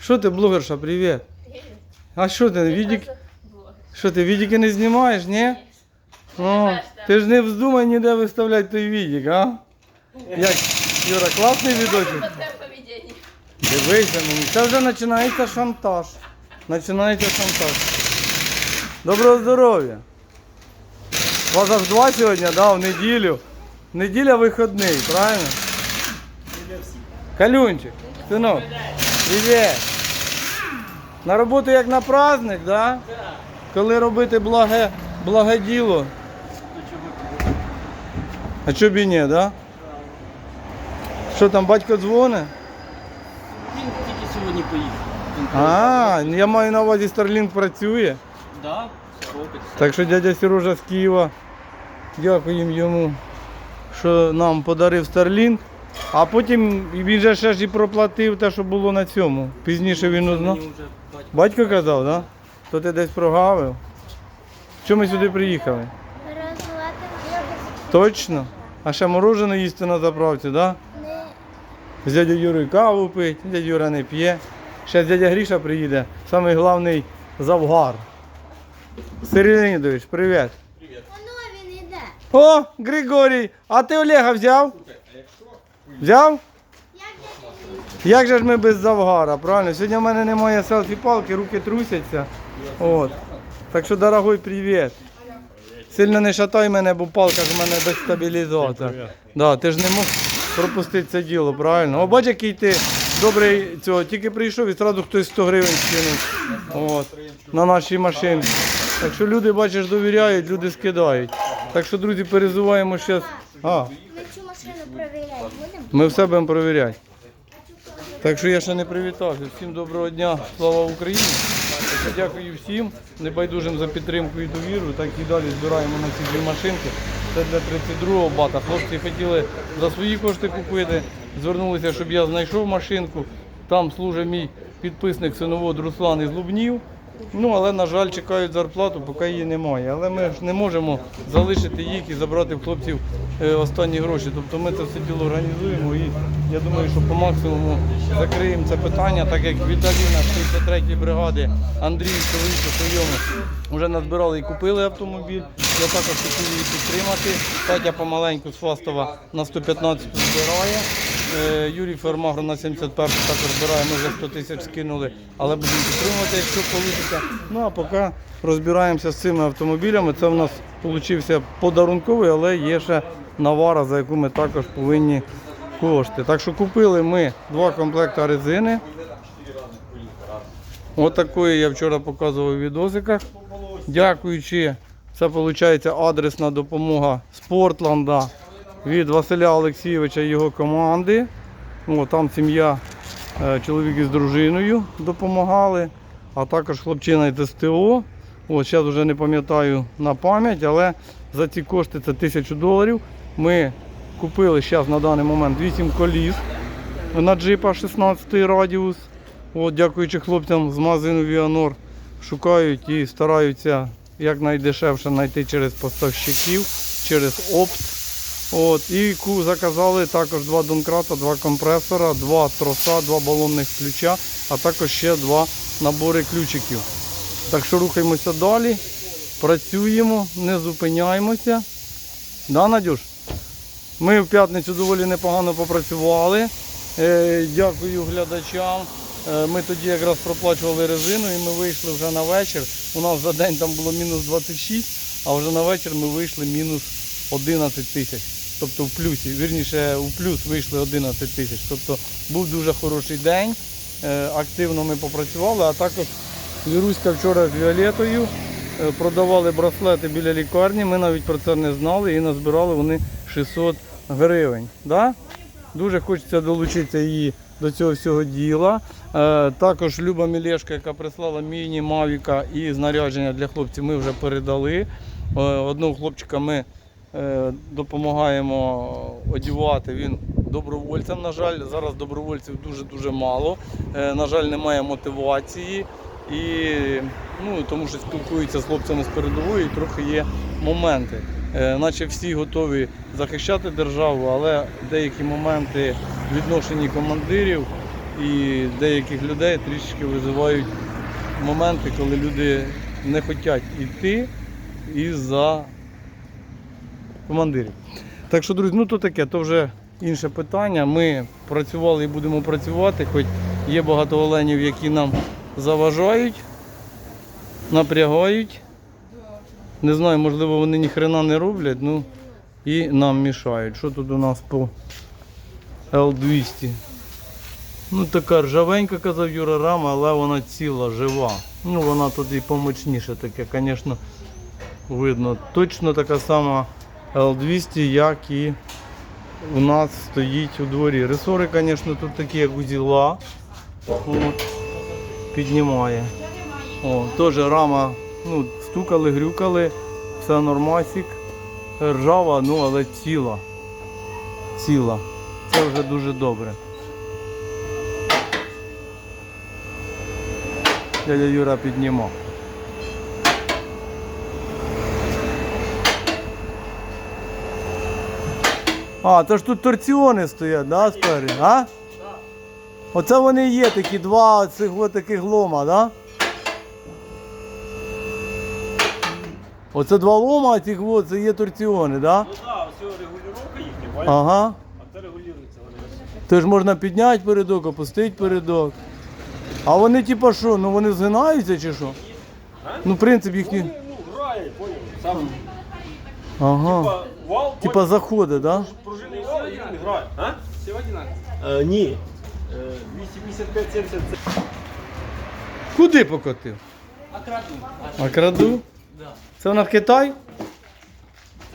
Що ти, блогерша, привіт? А що ти, відік? Що ти, відіки не знімаєш, ні? О, ти ж не вздумай ніде виставляти той відік, а? Як, Юра, класний відосик? Такое поведение. Дивися мені, це вже починається шантаж. Починається шантаж. Доброго здоров'я. У вас аж два сьогодні, да, в неділю. Неділя вихідний, правильно? Калюнчик, синок, Привіт. На роботу як на праздник, да? Коли робити благе, благе діло. А чого б і ні, да? Що там, батько дзвонить? Він тільки сьогодні поїхав. А, я маю на увазі Starlink працює. Да, все робить. Так що дядя Сережа з Києва, дякуємо йому, що нам подарив Starlink. А потім він же ще ж і проплатив те, що було на цьому. Пізніше він узнав. Батько. Батько казав, так? Да? То ти десь прогавив. Чому ми сюди приїхали? Точно? А ще морожене їсти на заправці, так? Да? З дядю Юрою каву пить, дядя Юра не п'є. Ще дядя Гріша приїде, самий головний завгар. Сергій Леонідович, привіт. Воно він іде. О, Григорій, а ти Олега взяв? Взяв? Як же ж ми без завгара, правильно? Сьогодні в мене немає селфі-палки, руки трусяться. От. Так що, дорогой, привіт. Сильно не шатай мене, бо палка ж в мене без стабілізатора. Да, ти ж не мог пропустити це діло, правильно? О, бач, який ти добрий цього, тільки прийшов і одразу хтось 100 гривень скинув. От. На нашій машинці. Так що люди, бачиш, довіряють, люди скидають. Так що, друзі, перезуваємо зараз. А, машину перевіряти будемо? ми все будемо перевіряти. Так що я ще не привітався. Всім доброго дня, слава Україні. Дякую всім небайдужим за підтримку і довіру. Так і далі збираємо на ці дві машинки. Це для 32-го бата. Хлопці хотіли за свої кошти купити. Звернулися, щоб я знайшов машинку. Там служить мій підписник синовод Руслан із Лубнів. Ну, але, на жаль, чекають зарплату, поки її немає. Але ми ж не можемо залишити їх і забрати в хлопців е, останні гроші. Тобто ми це все діло організуємо і я думаю, що по максимуму закриємо це питання, так як Віталіна з 63-ї бригади Андрій чоловіку своєму вже назбирали і купили автомобіль. Я також хотів її підтримати. Катя помаленьку з Фастова на 115 збирає. Е, Юрій Фермагро на 71 також збирає, ми вже 100 тисяч скинули, але будемо підтримувати, якщо вийде. Ну а поки розбираємося з цими автомобілями. Це в нас вийшов подарунковий, але є ще навара, за яку ми також повинні кошти. Так що купили ми два комплекти резини. Отакої я вчора показував у відосиках. Дякуючи, це виходить адресна допомога Спортланда від Василя Олексійовича і його команди. О, там сім'я, е, чоловік із дружиною допомагали, а також хлопчина із СТО. От, зараз вже не пам'ятаю на пам'ять, але за ці кошти це тисячу доларів. Ми купили зараз на даний момент 8 коліс на джипа 16 радіус. От, дякуючи хлопцям з магазину Віанор, шукають і стараються якнайдешевше знайти через поставщиків, через опт. От, і заказали також два донкрата, два компресора, два троса, два балонних ключа, а також ще два набори ключиків. Так що рухаємося далі, працюємо, не зупиняємося. Да, Надюш? Ми в п'ятницю доволі непогано попрацювали. Е, дякую глядачам. Е, ми тоді якраз проплачували резину і ми вийшли вже на вечір. У нас за день там було мінус 26, а вже на вечір ми вийшли мінус 11 тисяч. Тобто в плюсі, вірніше, у плюс вийшли 11 тисяч. Тобто був дуже хороший день. Е, активно ми попрацювали, а також Віруська вчора з Віолетою е, продавали браслети біля лікарні. Ми навіть про це не знали і назбирали вони 600 гривень. Да? Дуже хочеться долучитися її до цього всього діла. Е, також Люба Мілешка, яка прислала міні, мавіка і знарядження для хлопців, ми вже передали. Одного хлопчика ми допомагаємо одягати. Він добровольцем, на жаль. Зараз добровольців дуже-дуже мало. Е, на жаль, немає мотивації. І ну, тому що спілкуються з хлопцями з передової, і трохи є моменти. Е, наче всі готові захищати державу, але деякі моменти відношенні командирів і деяких людей трішечки визивають моменти, коли люди не хочуть йти із-за командирів. Так що, друзі, ну то таке, то вже інше питання. Ми працювали і будемо працювати, хоч є багато оленів, які нам заважають, напрягають. Не знаю, можливо, вони ні хрена не роблять, ну і нам мішають. Що тут у нас по L200? Ну така ржавенька, казав Юра рама, але вона ціла, жива. Ну вона тут і помочніше таке, звісно, видно. Точно така сама L200, як і у нас стоїть у дворі. Ресори, звісно, тут такі, як у піднімає. О, теж рама, ну, стукали, грюкали, все нормасик. Ржава, ну але ціла. Ціла. Це вже дуже добре. Дядя Юра піднімав. А, то ж тут торціони стоять, да, спереді, а? Оце вони є такі два цих таких лома, да? Оце два лома, а от, це є торціони, да? Ну так, ось регулювання їхня? Ага. А це регулюється вони. Теж можна підняти передок, опустити передок. А вони типа що, ну вони згинаються чи що? Ну, принцип їхній. Вони, ну, грає, поняв. Сам, Ага. типа, вал, Типа заходи, да? пружинний вал, і він грає. А? Все одинаково. Е, ні. Е, 255-70 це Куди покотив? А краду? А краду? Да. Це вона в Китай?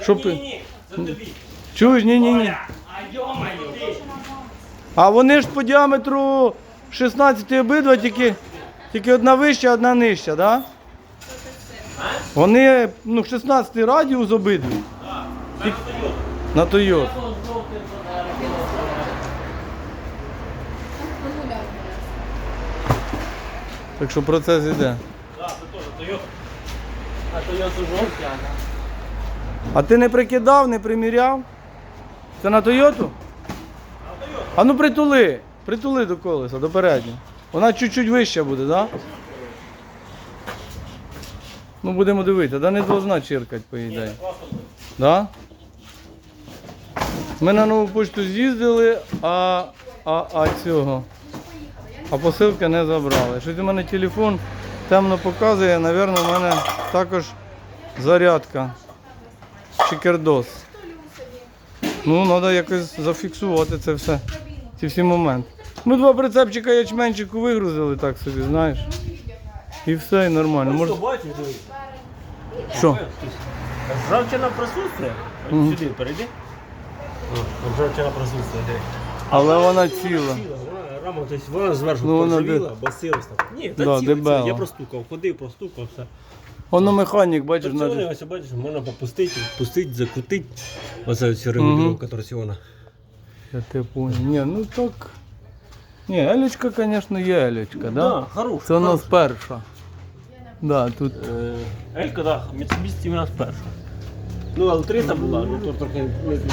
Що пи- Ні, тобі. Чуєш? Ні, ні, ні. А йо-моє! А вони ж по діаметру 16 обидва, тільки, тільки одна вища, одна нижча, да? Вони ну, 16 радіус обидві. На Toyota. Так що процес іде. Так, це теж. А Toyota жовтя. А ти не прикидав, не приміряв? Це на Тойоту? А ну притули. Притули до колеса, до переднього. Вона чуть-чуть вища буде, так? Да? Ну будемо дивитися, да не должна чиркати, по ідеї. Да? Ми на нову почту з'їздили, а, а, а цього. А посилки не забрали. Щось у мене телефон темно показує, напевно, у мене також зарядка. Чикердос. Ну, треба якось зафіксувати це все. Ці всі моменти. Ми два прицепчика ячменчику вигрузили так собі, знаєш. І все, і нормально. Може... Що? Ржавчина присутствує. Сюди перейди. О, Ржавчина присутствує. Але вона ціла. Вона рама, тобто вона зверху Ну, вона поржавіла, басилась там. Ні, та Да, ціла, ціла. дебела. Я простукав, ходив, простукав, все. Воно механік, бачиш, навіть. ось бачиш, можна попустити, пустити, закрутити. Оце ось регулювання торсіона. Я тебе понял. Ні, ну так. Ні, елечка, звісно, є елечка, да? хорош. Це у нас перша. Да, тут. Е, Елька, так, Mitsubishi у нас перша. Ну, але 300 була, ну то трохи не туди.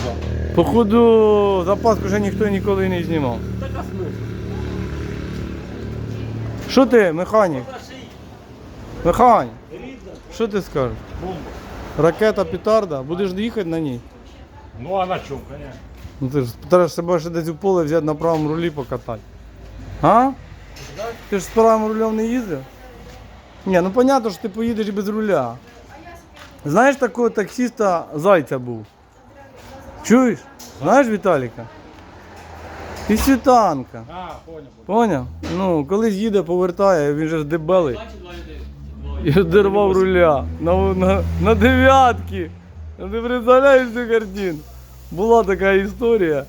Походу, запаску ще ніхто ніколи не знімав. Така смисл. Що ти, механік? Й Механік, рідна що ти скажеш? бомба. Ракета петарда, будеш їхати на ній? Ну, а на чому, конечно. Ну ти ж треба себе ще десь у поле взяти на правому рулі покатати. А? Ти ж з правим рулем не їздив? Ні, ну понятно, що ти поїдеш і без руля. Знаєш такого таксиста Зайця був? Чуєш? Знаєш Віталіка? І світанка. А. Поняв? Ну, колись їде, повертає, він же ж дебелий. І одервав руля на, на, на дев'ятки. Ти представляєш цю картину? Була така історія.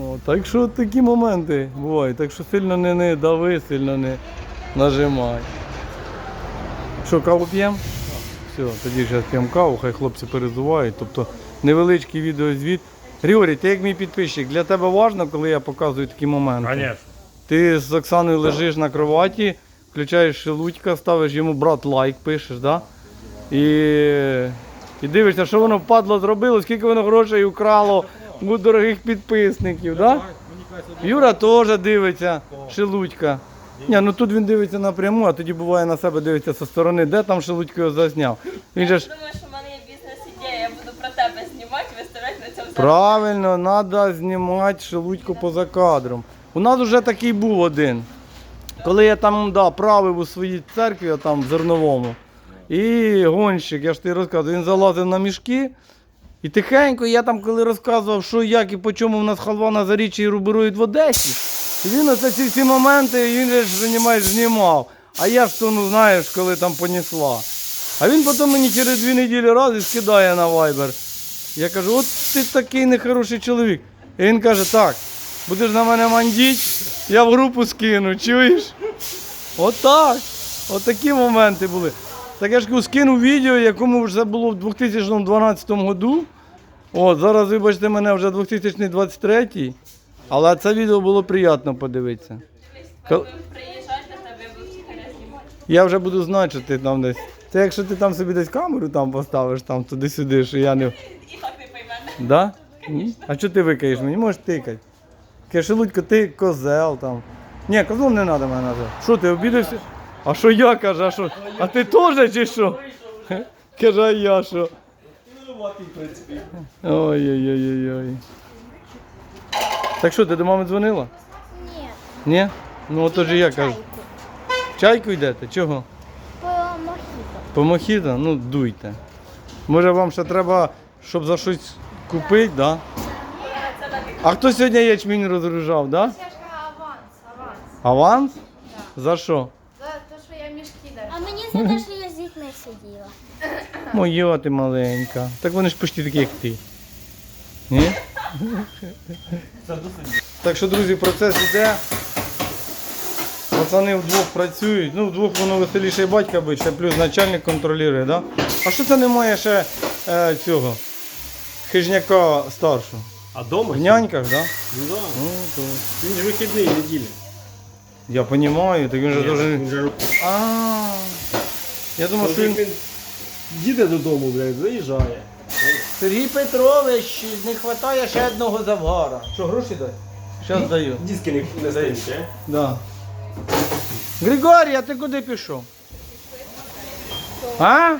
О, так що такі моменти бувають. Так що сильно не, не дави, сильно не нажимай. Що, каву п'ємо? Все, тоді зараз п'ємо каву, хай хлопці перезувають. Тобто невеличкий відеозвіт. Григорій, ти як мій підписчик, для тебе важливо, коли я показую такі моменти? Конечно. Ти з Оксаною лежиш на кроваті, включаєш шелудька, ставиш йому брат лайк, пишеш, да? І, і дивишся, що воно впадло зробило, скільки воно грошей украло у дорогих підписників, да? Юра теж дивиться, шелудька. Ні, ну тут він дивиться напряму, а тоді буває на себе дивиться зі сторони, де там шелудько його засняв. Він же ж Думаю, що в мене є бізнес-ідея, я буду про тебе знімати, виставляти на цьому правильно, треба знімати шелудьку поза кадром. У нас вже такий був один. Коли я там да, правив у своїй церкві, там в зерновому, і гонщик, я ж тобі розказував, він залазив на мішки. І тихенько, я там коли розказував, що як і по чому в нас халва на заріччі і руберують в Одесі, він оце ці всі моменти, він же ж понімаєш, знімав. А я ж то, ну знаєш, коли там понесла. А він потім мені через дві неділі раз і скидає на Viber. Я кажу, от ти такий нехороший чоловік. І він каже, так, будеш на мене мандіть, я в групу скину, чуєш? Отак. От такі моменти були. Так я ж скинув відео, якому вже було в 2012 году. От, зараз, вибачте мене, вже 2023. Але це відео було приємно подивитися. Коли тебе, я вже буду знати, що ти там десь. Це якщо ти там собі десь камеру там поставиш, там туди-сюди, що я не. І так не пойме. Да? Ні? А що ти викаєш мені? Можеш тикати. Кашелудько, ти козел там. Ні, козлом не треба мене називати. Що ти обідався? А що я кажу, а що? А ти теж чи що? Каже, а я що? Ой-ой-ой-ой. Так що, ти до мами дзвонила? Ні. Ні? Ну от же я кажу. Чайку. Чайку йдете? Чого? По мохіто. По мохіто? Ну дуйте. Може вам ще треба, щоб за щось купити, да? А хто сьогодні ячмінь розгружав, да? Я ж кажу, аванс, аванс. Аванс? За що? За те, що я мішки даю. А мені за те, що я з дітьми сиділа. Моя ти маленька. Так вони ж почти такі, як ти. Ні? Так що, друзі, процес іде. Пацани вдвох працюють. Ну, вдвох воно веселіше і батька бить, ще плюс начальник контролює, да? А що це немає ще е, цього? Хижняка старшого? А дома? В няньках, так? Да? Ну да. Ну, то... Він ж вихідний неділі. Я розумію, так він же дуже. Він же А. Я думав, що він. він їде додому, блядь, заїжджає. Сергій Петрович, не вистачає ще одного завгара. Що, гроші дай? Зараз даю. Диски не, не стоїть, е? Да. Григорій, а ти куди пішов? А?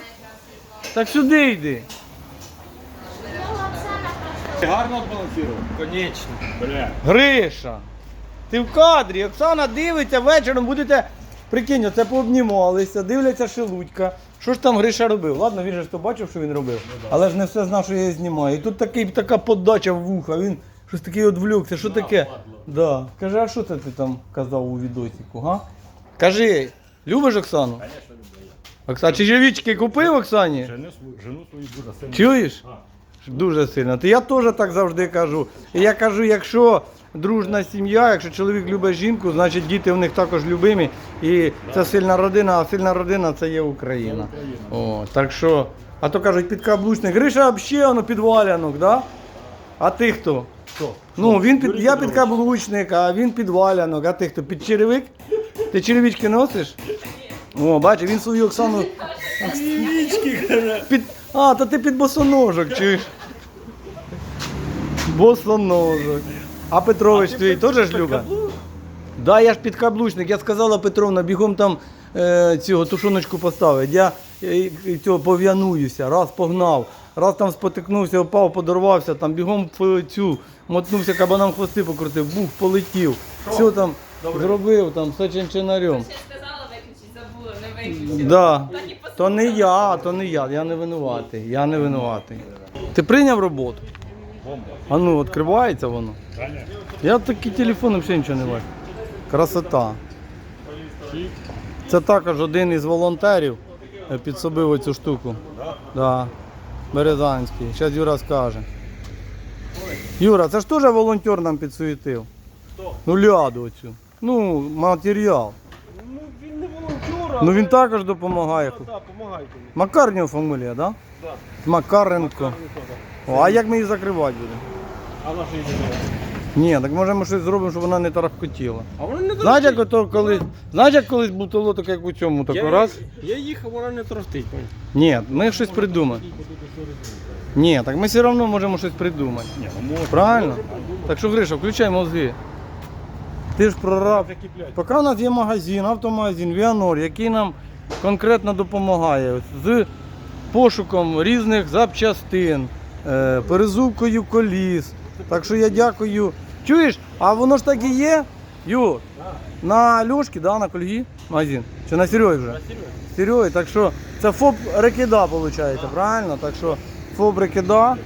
Так сюди йди. Гарно балансував? Конечно. Бля. Гриша. Ти в кадрі, Оксана дивиться, вечором будете. Прикинь, оце пообнімалися, дивляться шелудька. Що ж там Гриша робив? Ладно, він же ж то бачив, що він робив. Але ж не все знав, що я її знімаю. І тут такий, така подача в вуха, він щось такий відвлікся. Що таке? Да. Каже, а що це ти там казав у відосіку, га? Кажи, любиш Оксану? Звісно, люблю. Оксана, чи живічки купив Оксані? Жену свою, жену свою дуже сильно. Чуєш? Дуже сильно. То я теж так завжди кажу. І я кажу, якщо дружна сім'я, якщо чоловік любить жінку, значить діти в них також любимі. І це сильна родина, а сильна родина це є Україна. О, так що, а то кажуть, підкаблучник. Гриша взагалі воно підвалянок, да? А ти хто? Хто? Ну, він під, я підкаблучник, а він підвалянок. А ти хто? Під черевик? Ти черевички носиш? О, бачиш, він свою Оксану. Під... А, то ти під босоножок, чуєш? Босоножок. А Петрович твій теж ж любить? Да, я ж підкаблучник. Я сказала Петровна, бігом там е, цього тушоночку поставить. Я е, е, цього пов'януюся, раз погнав, раз там спотикнувся, впав, подорвався, там бігом в цю, мотнувся, кабанам хвости покрутив, бух, полетів. Все там зробив, там все чинчинарем. Ще сказала виключити, забула, не виключила. Да. Так і. То не я, то не я, я не винуватий, я не винуватий. Ти прийняв роботу? А ну, відкривається воно. Я такий телефон взагалі нічого не бачу. Красота. Це також один із волонтерів е, підсобив оцю штуку. Да. Березанський. Зараз Юра скаже. Юра, це ж теж волонтер нам підсуетив. Ну, ляду оцю. Ну, матеріал. Ну він не волонтер, Ну він також допомагає. Так, помагайте. Макар в нього фамілія, так? Да? Макаренко. О, а як ми її закривати будемо? А наша йде. Ні, так може ми щось зробимо, щоб вона не тарахкотіла. А вона не Знаєш, як ото коли. Знаєш, як колись бутило таке, як у цьому, тако я, раз? Я їхав, вона не торохтить. Ні, ми щось придумаємо. Ні, так ми все одно можемо щось придумати. Ні, ну може. Правильно? Так що, Гриша, включай мозги. Ти ж прораб. Поки у нас є магазин, автомагазин, Віанор, який нам конкретно допомагає з пошуком різних запчастин, е, перезувкою коліс. Так що я дякую. Чуєш, а воно ж так і є? Юр, на Льошки, да, на Кольгі магазин? Чи на Сереги вже? Сереги, так що це ФОП Рекида, виходить, правильно? Так що ФОП Рекида,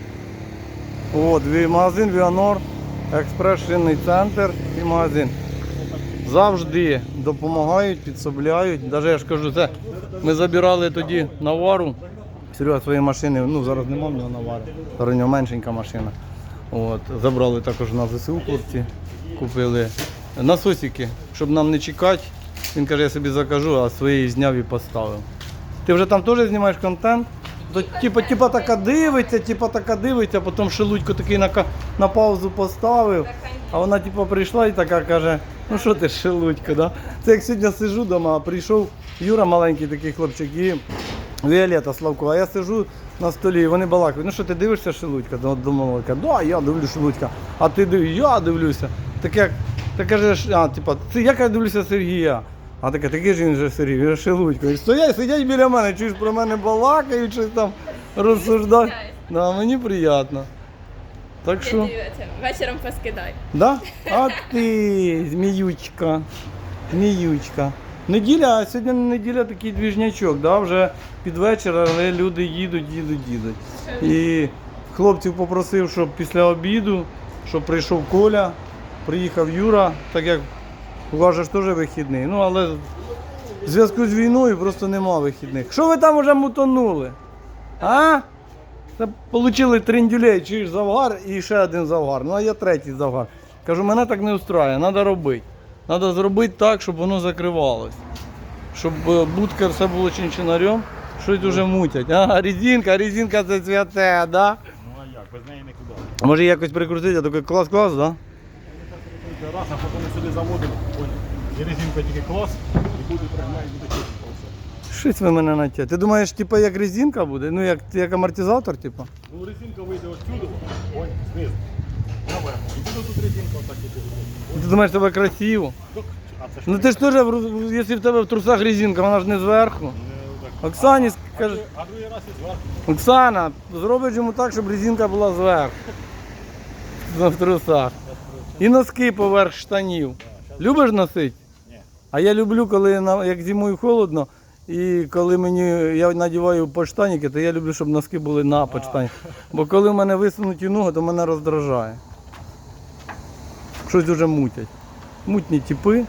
от, магазин Віанор, експрес-шинний центр і магазин завжди допомагають, підсобляють. Навіть я ж кажу, це ми забирали тоді навару. Серега своєї машини, ну зараз нема в нього навари, зараз у нього меншенька машина. От, забрали також на ЗСУ хлопці, купили насосики, щоб нам не чекати. Він каже, я собі закажу, а своєї зняв і поставив. Ти вже там теж знімаєш контент? То, типа, типа така дивиться, типа така дивиться, потім шелудько такий на, на паузу поставив. А вона типу, прийшла і така каже, ну що ти шелудько, да? Це як сьогодні сижу вдома, а прийшов Юра маленький такий хлопчик і Віолета Славко, а я сижу на столі, і вони балакають, ну що ти дивишся шелудька? До, до малика, да, я дивлюся шелудька, а ти див, я дивлюся. Так як, ти кажеш, а, типа, це як я дивлюся Сергія. А таке, такий ж він же Сергій, він же шелудько. І стоять, сидять біля мене, чуєш про мене балакають, щось там розсуждають. Да, мені приємно. Так що. Вечором поскидай. Да? А ти, зміючка. Зміючка. Неділя, а сьогодні неділя такий двіжнячок, да? вже під вечір, але люди їдуть, їдуть, їдуть. І хлопців попросив, щоб після обіду, щоб прийшов Коля, приїхав Юра, так як у вас ж теж вихідний. Ну, але в зв'язку з війною просто нема вихідних. Що ви там уже мутонули? А? Це отримали трендюлей, чуєш завгар і ще один завгар. Ну а я третій завгар. Кажу, мене так не устраює, треба робити. Треба зробити так, щоб воно закривалось. Щоб е, будка все було чинчинарем, щось дуже мутять. Ага, резинка, резинка це святе, да? Ну а як, без неї нікуди. Може якось прикрутити, я такий клас-клас, да? Раз, а потім сюди заводимо. Ой, і резинка тільки клас, і буде пригнати, буде. Щось ви мене натягли. Ти думаєш, типу, як резинка буде? Ну, як, як амортизатор, типу? Ну резинка вийде отсюди, ой, знизу. Наверх. І буде тут резинка отак іде. Ти думаєш, тебе красиво? Док, А це ж Ну ти ж теж, якщо в тебе в трусах резинка, вона ж не зверху. Оксані А скаже, А другий раз і зверху. Оксана, зробиш йому так, щоб резинка була зверху. Ну, В трусах. І носки поверх штанів. Любиш носити? Ні. А я люблю, коли як зимою холодно, і коли мені я надіваю подштаніки, то я люблю, щоб носки були на подштані. Бо коли в мене висунуті ноги, то мене роздражає. Щось дуже мутять. Мутні типи.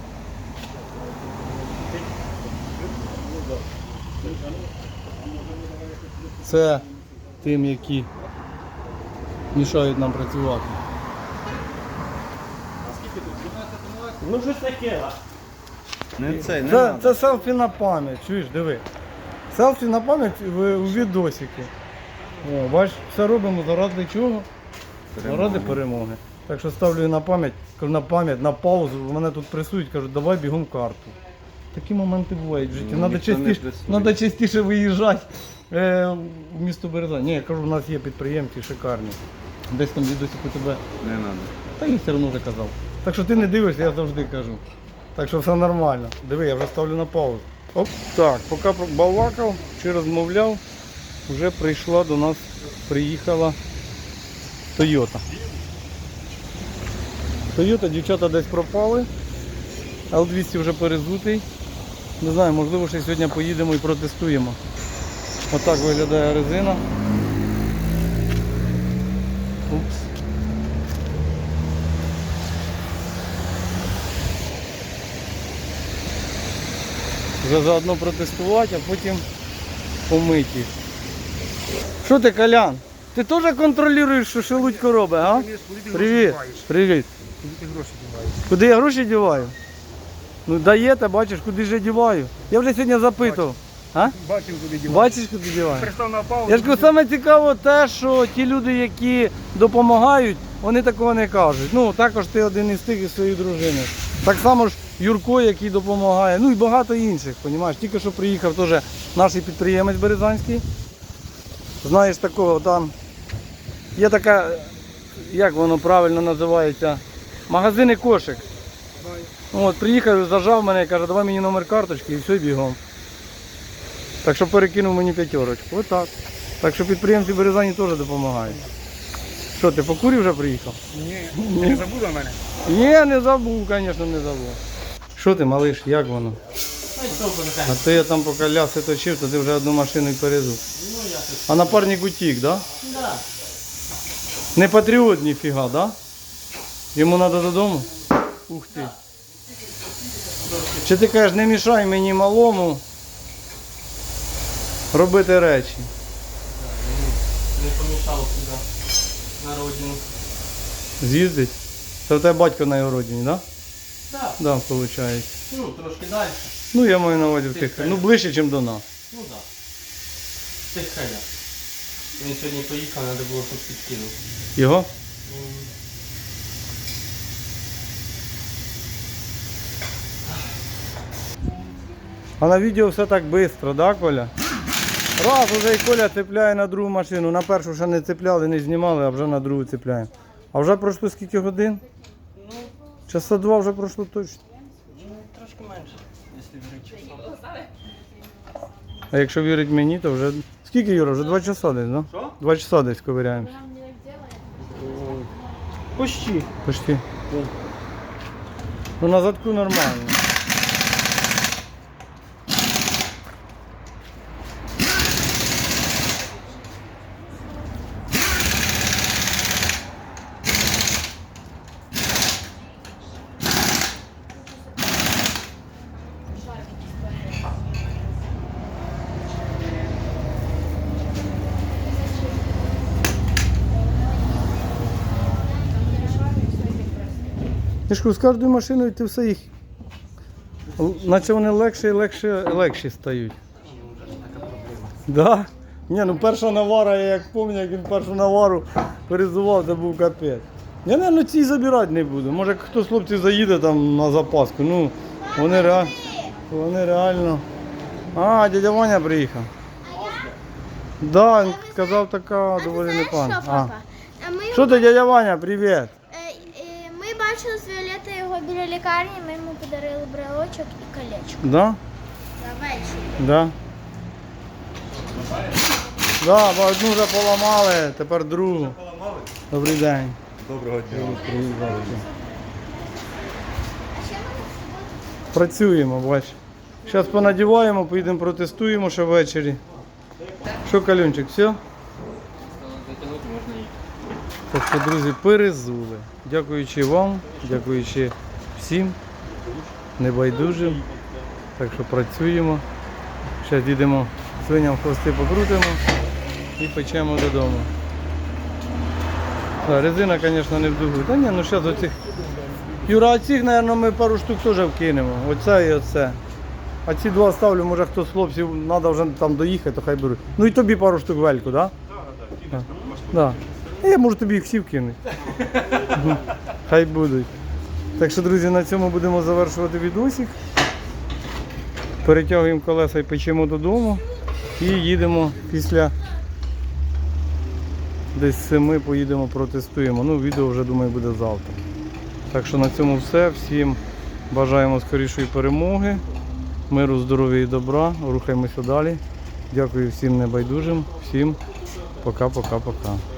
Це тим, які мішають нам працювати. Ну щось таке. а. Це, це селфі на пам'ять, чуєш, диви. Селфі на пам'ять в, у відосики. О, бачиш, все робимо заради чого? Заради перемоги. Так що ставлю на пам'ять, кажу на пам'ять, на паузу, мене тут пресують, кажуть, давай бігом карту. Такі моменти бувають в житті. Надо частіше, надо частіше виїжджати е, в місто Березань. Ні, я кажу, у нас є підприємці шикарні. Десь там відосик у тебе. Не треба. Та я все одно вже казав. Так що ти не дивишся, я завжди кажу. Так що все нормально. Диви, я вже ставлю на паузу. Оп. Так, поки балакав чи розмовляв, вже прийшла до нас, приїхала Тойота. Тойота, дівчата десь пропали. Л200 вже перезутий. Не знаю, можливо, ще сьогодні поїдемо і протестуємо. Отак виглядає резина. Упс. Вже заодно протестувати, а потім помити. Що ти, Колян? Ти теж контролюєш, що шелудько робить, а? Привіт. Привіт. Куди ти гроші діваєш? Куди я гроші діваю? Ну даєте, бачиш, куди ж я діваю. Я вже сьогодні запитував. А? Бачив, куди дівати. Бачиш, куди діваю? На паузу. Я ж кажу, саме цікаво те, що ті люди, які допомагають, вони такого не кажуть. Ну, також ти один із тих із своєї дружини. Так само ж Юрко, який допомагає, ну і багато інших, розумієш. Тільки що приїхав теж наш підприємець Березанський. Знаєш такого, там є така, як воно правильно називається, магазини кошик. От, приїхав, зажав мене, і каже, давай мені номер карточки і все бігом. Так що перекинув мені п'ятерочку. Отак. Так що підприємці Березані теж допомагають. Що, ти по курі вже приїхав? Ні, не забула мене. Ні, не забув, звісно, не забув. Що ти, малиш, як воно? А то я там поки ляси точив, то ти вже одну машину і перезув. А напарник утік, да? Да. Не патріот ніфіга, да? Йому треба додому? Ух ти. Чи ти кажеш, не мішай мені малому робити речі? Не помішав сюди. На родину. З'їздить? Це в тебе батько на його родині, так? Так. Да? Да, виходить. Ну, трошки далі. Ну, я маю на увазі в тих. Ну, ближче, ніж до нас. Ну так. Да. Тих. Він сьогодні поїхав, треба було щось підкинути. Його? А на відео все так швидко, да, Коля? Раз уже і Коля цепляє на другу машину. На першу ще не цепляли, не знімали, а вже на другу цепляємо. А вже пройшло скільки годин? Ну, Часа два вже пройшло точно. ну, трошки менше, якщо вірити часом. А якщо вірить мені, то вже. Скільки Юра? Вже два часа десь, да? Що? Два часа десь ковиряємося. Почти. Почти. Ну на задку нормально. Я ж кажу, з кожною машиною ти все їх. Наче вони легше і легше, легші стають. Да? Ні, ну перша навара, я як пам'ятаю, як він першу навару перезував, це був капець. Я, мабуть, ці забирати не буду. Може хтось з хлопців заїде там на запаску. Ну, вони, ре... вони реально. А, дядя Ваня приїхав. Да, він казав така доволі? А ми, Що ти, дядя Ваня, привіт. Бачили з Віолетти його біля лікарні, ми йому подарили брелочок і колечко. Да? Да. Да, бо одну вже поламали, тепер другу. Добрий день. Доброго дня. Працюємо, бач. Зараз понадіваємо, поїдемо протестуємо ще ввечері. Що, Калюнчик, все? Так що, друзі, перезули. Дякуючи вам, дякуючи всім небайдужим. Так що працюємо. Зараз їдемо свиням хвости покрутимо і печемо додому. Да, резина, звісно, не в дугу. Та ні, ну зараз оцих. Юра, а цих, мабуть, ми пару штук теж вкинемо. Оце і оце. А ці два ставлю, може хто з хлопців треба вже там доїхати, то хай беруть. Ну і тобі пару штук вельку, так? Да? Да. Да. Я можу тобі їх всі вкинути. Хай будуть. Так що, друзі, на цьому будемо завершувати відосик. Перетягуємо колеса і печемо додому. І їдемо після десь семи поїдемо, протестуємо. Ну, відео вже думаю буде завтра. Так що на цьому все. Всім бажаємо скорішої перемоги, миру, здоров'я і добра. Рухаємося далі. Дякую всім небайдужим. Всім пока-пока-пока.